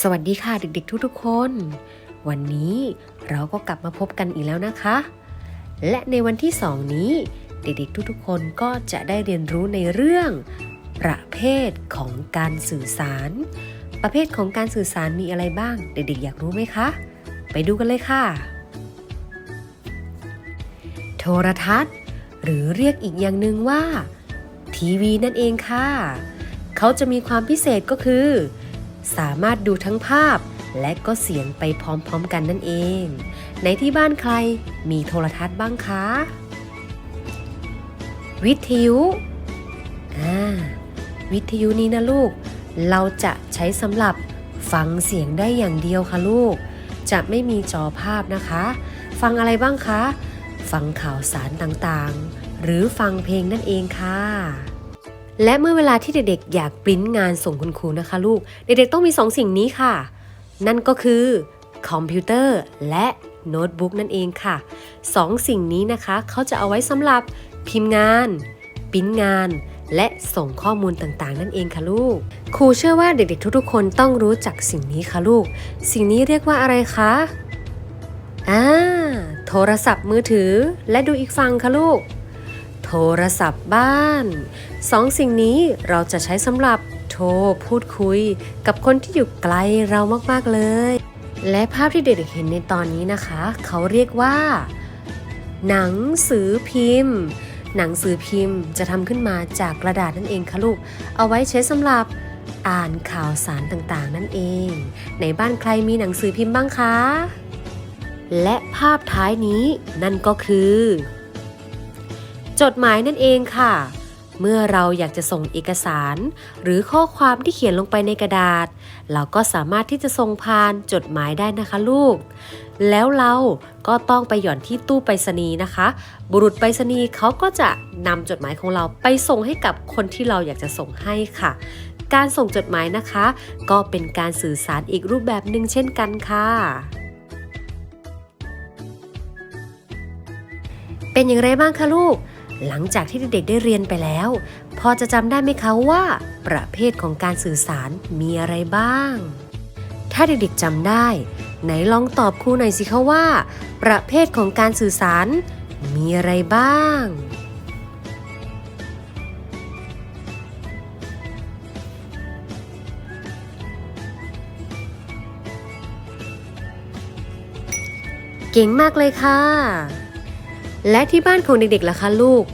สวัสดีค่ะเด็กๆทุกๆคน วันนี้เราก็กลับมาพบกันอีกแล้วนะคะ และในวันที่สองนี้ เด็กๆทุกๆคนก็จะได้เรียนรู้ในเรื่อง ประเภทของการสื่อสาร ประเภทของการสื่อสารมีอะไรบ้าง เด็กๆอยากรู้ไหมคะ ไปดูกันเลยค่ะ โทรทัศน์ หรือเรียกอีกอย่างหนึ่งว่า ทีวีนั่นเองค่ะ เขาจะมีความพิเศษก็คือ สามารถดูทั้งภาพ และก็เสียงไปพร้อมๆกันนั่นเอง ในที่บ้านใครมีโทรทัศน์บ้างคะ วิทยุอ่าวิทยุนี้นะลูก เราจะใช้สำหรับฟังเสียงได้อย่างเดียวค่ะลูก จะไม่มีจอภาพนะคะ ฟังอะไรบ้างคะ ฟังข่าวสารต่างๆ หรือฟังเพลงนั่นเองค่ะ และเมื่อเวลาที่เด็กๆ อยากปริ้นงานส่งคุณครูนะคะลูก เด็กๆต้องมีสองสิ่งนี้ค่ะ นั่นก็คือคอมพิวเตอร์และโน้ตบุ๊กนั่นเองค่ะสองสิ่งนี้นะคะเขาจะเอาไว้สำหรับพิมพ์งานปริ้นงาน และส่งข้อมูลต่างๆ นั่นเองค่ะลูก ครูเชื่อว่าเด็กๆ ทุกๆ คนต้องรู้จักสิ่งนี้ค่ะลูก สิ่งนี้เรียกว่าอะไรคะอ่าโทรศัพท์มือถือและดูอีกฝั่งค่ะลูก ทรศัพท์บ้านสองสิ่งนี้เราจะใช้สำหรับโทรพูดคุยกับคนที่อยู่ไกลเรามากๆเลย และภาพที่เด็กๆเห็นในตอนนี้นะคะ เขาเรียกว่า หนังสือพิมพ์ หนังสือพิมพ์จะทำขึ้นมาจากกระดาษนั่นเองค่ะลูก เอาไว้ใช้สำหรับอ่านข่าวสารต่างๆ นั่นเอง ในบ้านใครมีหนังสือพิมพ์บ้างคะ และภาพท้ายนี้นั่นก็คือ จดหมายนั่นเองค่ะ เมื่อเราอยากจะส่งเอกสาร หรือข้อความที่เขียนลงไปในกระดาษ เราก็สามารถที่จะส่งผ่านจดหมายได้นะคะลูก แล้วเราก็ต้องไปหย่อนที่ตู้ไปรษณีย์นะคะ บุรุษไปรษณีย์เขาก็จะนำจดหมายของเราไปส่งให้กับคนที่เราอยากจะส่งให้ค่ะ การส่งจดหมายนะคะ ก็เป็นการสื่อสารอีกรูปแบบหนึ่งเช่นกันค่ะเป็นอย่างไรบ้างคะลูก หลังจากที่เด็กๆได้เรียนไปแล้ว พอจะจำได้ไหมคะว่า ประเภทของการสื่อสารมีอะไรบ้าง ถ้าเด็กๆจำได้ ไหนลองตอบครูหน่อยสิคะว่า ประเภทของการสื่อสาร มีอะไรบ้าง เก่งมากเลยค่ะ และที่บ้านของเด็กๆล่ะคะลูก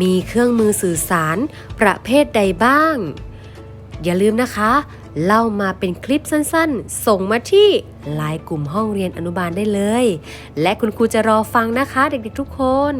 มีเครื่องมือสื่อสารประเภทใดบ้าง อย่าลืมนะคะ เล่ามาเป็นคลิปสั้นๆ ส่งมาที่ไลน์กลุ่มห้องเรียนอนุบาลได้เลย และคุณครูจะรอฟังนะคะเด็กๆทุกคน